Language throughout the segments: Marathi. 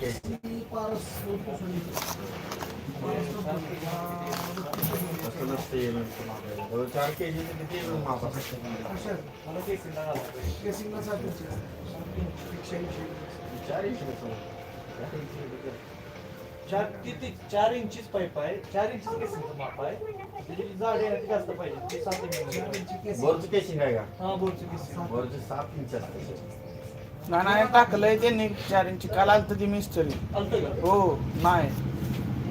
केजी ती चार किती माप केसिंगला चार चार किती चार इंचीच पाईप आहे चार इंचीच केसिंगचं माप आहे त्याची जाडी आहे ती जास्त पाहिजे ती सात इंच इंची केसिंग. बोरचं केसिंग आहे का हा बोरचं केसिंग बोरचं सात इंच असते नाही टाकलंय त्यांनी चार इंची काल आलतं ती मिस्त्री हो नाही.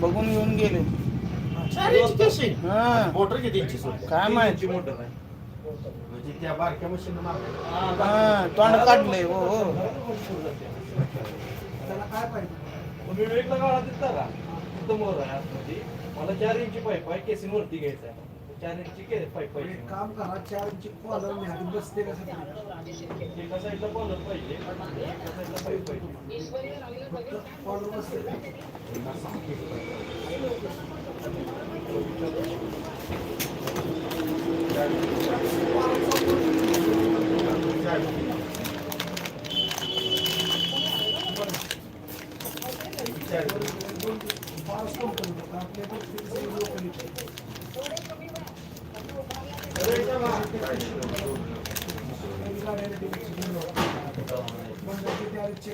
बघून घेऊन गेले. हा. मोटर किती इंची काय तीन माहीत? इंची मोटर आहे. म्हणजे त्या बारक्या मशीन मारतात हा, हा तोंड काढलंय. हो हो. दिसता का? मोर आहे आतमध्ये. मला चार इंची पाईप आहे केसिंग वरती घ्यायचा आहे. चार इंची पाईप एक पाहिजे काम करा चार इंची कॉलर आधी बसते का सगळी? एका साईडला कॉलर पाहिजे एका साईडला पाईप पाहिजे फक्त कॉलर बसते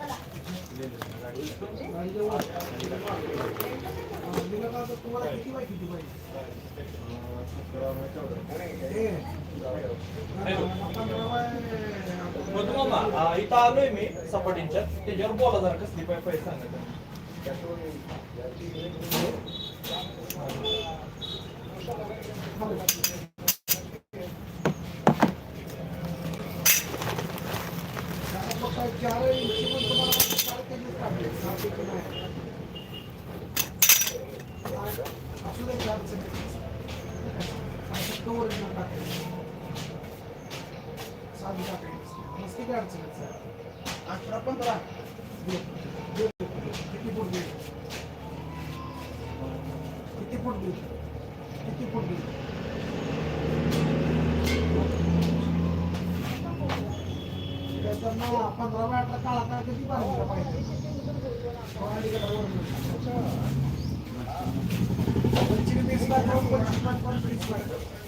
आहे. मामा इथं आलोय मी सपाटींच्या त्याच्यावर बोला जरा कसली पाईप पैसे सांगा आता फक्त चार इंची पण तुम्हाला चार केजीच टाकले, सात इंची नाही. असू दे चार इंची. असं तो original टाकायचं. साधी टाकायची. मस्त किती अडचण आहे, सर? अठरा पंधरा दे. दे. किती फूट दे किती फूट दे किती फूट दे त्यांना पंधरा बाय अठरा काळा काळ किती बांधला पाहिजे पंचवीस वीस लाख लावून पंचवीस लाख पण वीस लाख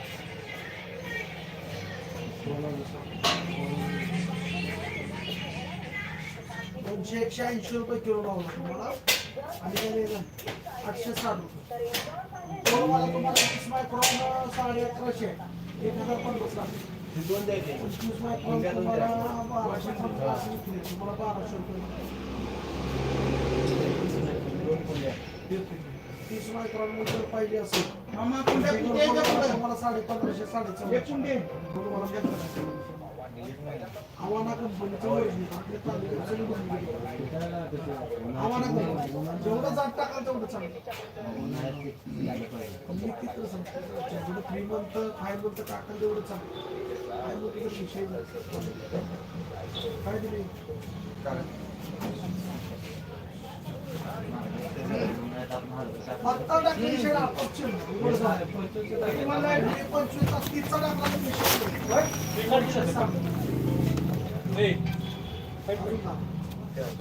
दोनशे एकशे ऐंशी रुपये किलो लावला तुम्हाला. आणि? आठशे साठ रुपये. तुम्हाला मायक्रॉन साडे अकराशे एक हजार पन्नास लागते दोन द्यायचे. पंचवीस मायक्रॉन तुम्हाला बाराशे पन्नास. तुम्हाला बाराशे रुपये. तीस मायक्रॉनमध्ये पाहिजे असेल. तुम्हाला साडे पंधराशे साडे तुम्हाला घेतलं आव्हाना कंपनीचं. आव्हाना कंपनी. जेवढं जात टाकाल तेवढं चांगलं मी तिथं सांगतो जेवढं थ्री मंथ टाकाल तेवढं चांगलं विषय. काय दिले आत्ता टाकले विषय पंचवीस तास तीसचा टाकला?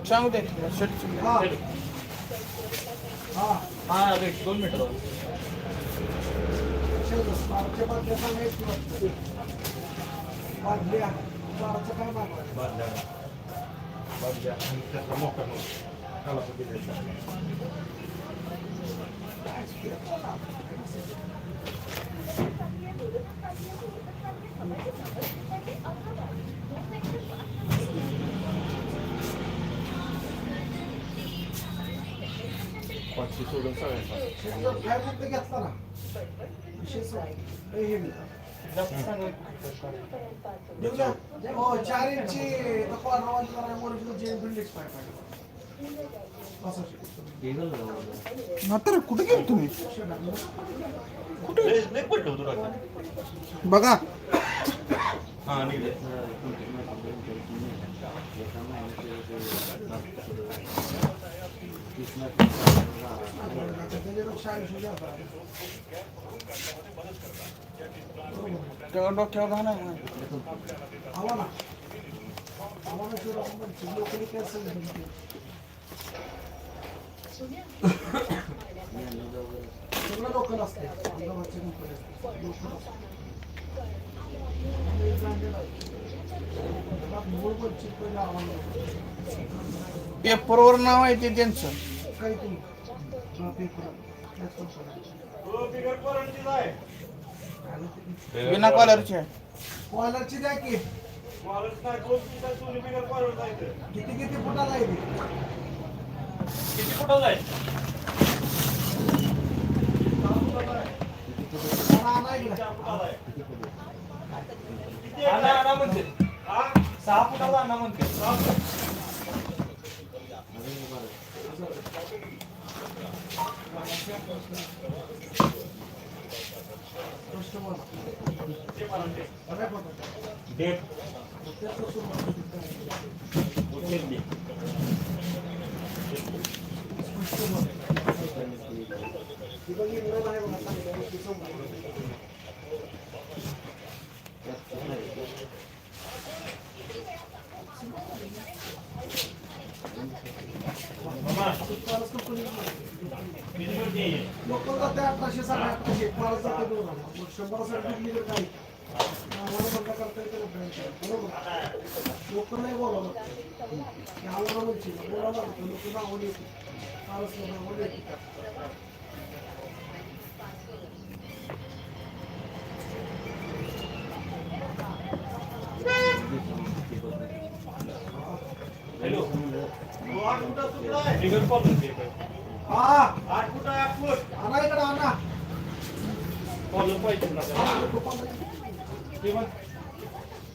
सांगू दे. हा. हा. हा दोन मिनिटं काय? पाचशे सोडून सगळ्यांना घेतला ना विशेष हे हो चार इंची म्हातारा कुठे गेली तुम्ही कुठे बघा हा निघले पेपरवर नाव आहे ते त्यांचं. हा. बिना कॉलरचे कॉलरची द्या की. किती किती फुटाला आहे सहा फुटाला आणा म्हणते. डेट. अठराशे साडे अठराशे फारच जाते दोन हजार. शंभरासाठी विकली तर काही आम्हाला बंद करता येतं बरोबर लोक नाही बोलावं. की बोलावं लागतं. लोक नावं येते फारच नावं येते हॅलो बिगर कॉलर हा आणा इकडे आणा कॉलर पाहिजे ना त्याला. ते म्हण-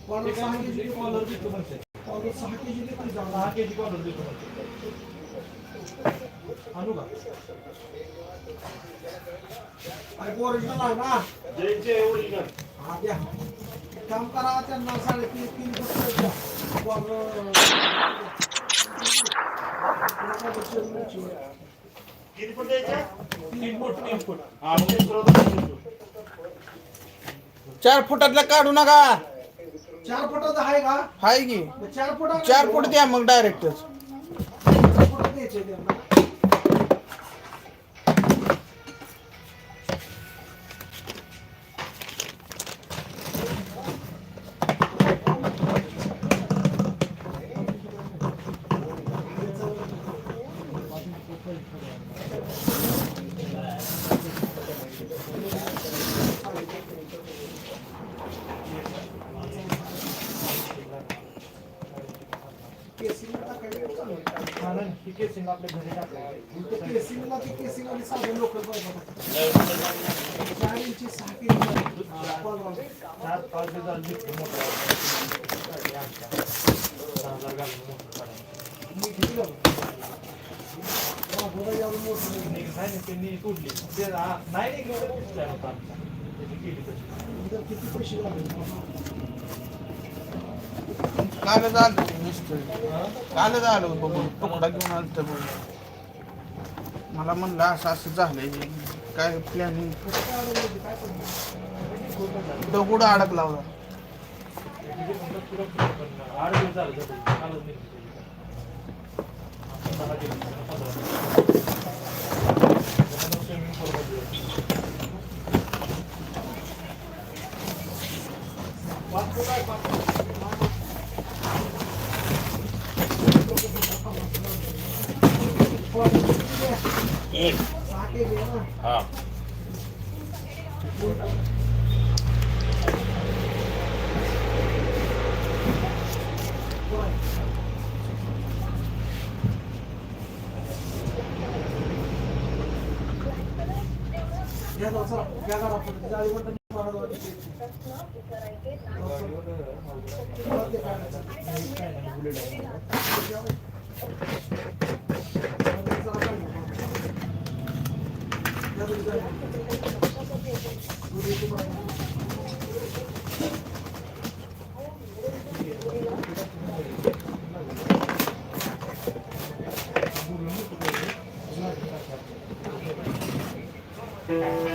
कॉलर ते काय सहा म्हणते, केजी कॉलर देतो म्हणते कॉलर सहा केजी देते दहा जाऊ केजी कॉलर देतो म्हणते आणू का? आणि ओरिजिनल आहे ना. जयचे ओरिजिनल हा द्या. काम करा त्यांना साडेतीन तीन फुट द्या. कॉलर किती पण द्यायचे तीन फूट तीन फूट. हा मग ते सर्व चार फुटातला काढू नका. चार फुटाचं आहे का? हाय की? चार फुटा चार फूट द्या मग डायरेक्टच. चार फुट द्यायचे त्यांना केसिंगला टाकायला चालू आहे. हा ना, ही आपल्या घरी टाकलं. केसिंगला ते साधे लोकल चार इंची सहा चार पाच मोठं त्यांनी तोडली ते नाही केली इथं किती पैसे काल झालं बघून तुकडा घेऊन आलं बघून मला म्हणलं असं असं झालंय. काय प्लॅनिंग दगड अडकला होता? Thank you पुढं पुढं पण आठ दिवस झाले जातो. कालच निघली त्याची. आता दहा दिवस, पंधरा दिवस. त्याच्यानंतर swimming pool मध्ये पाच फूट आहे, पाच फूट. एक सहा केजी आहे ना हा चला चला घ्या घरा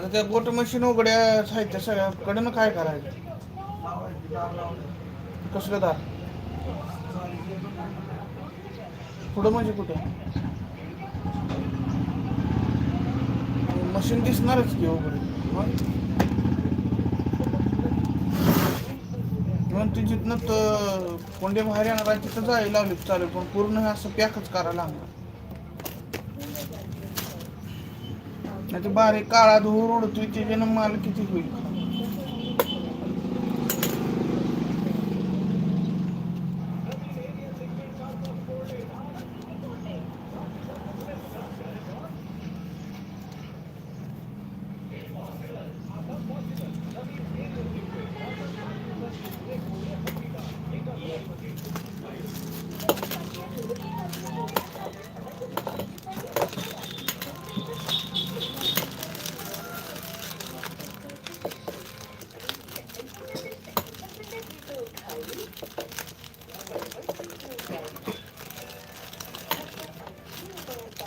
आता त्या बोट मशीन उघड्या साहित्य सगळ्याकडनं काय करायचं? दार कसलं दार? पुढं म्हणजे कुठं? मशीन दिसणारच की उघडे. म्हणून ती जिथनं तर कोंडे बाहेर येणार तिथं जायला लावली चालेल पण पूर्ण हे असं पॅकच करायला लागणार नाही तर बारीक काळा धूर उडतोय त्याच्यानं माल किती होईल?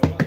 Come on.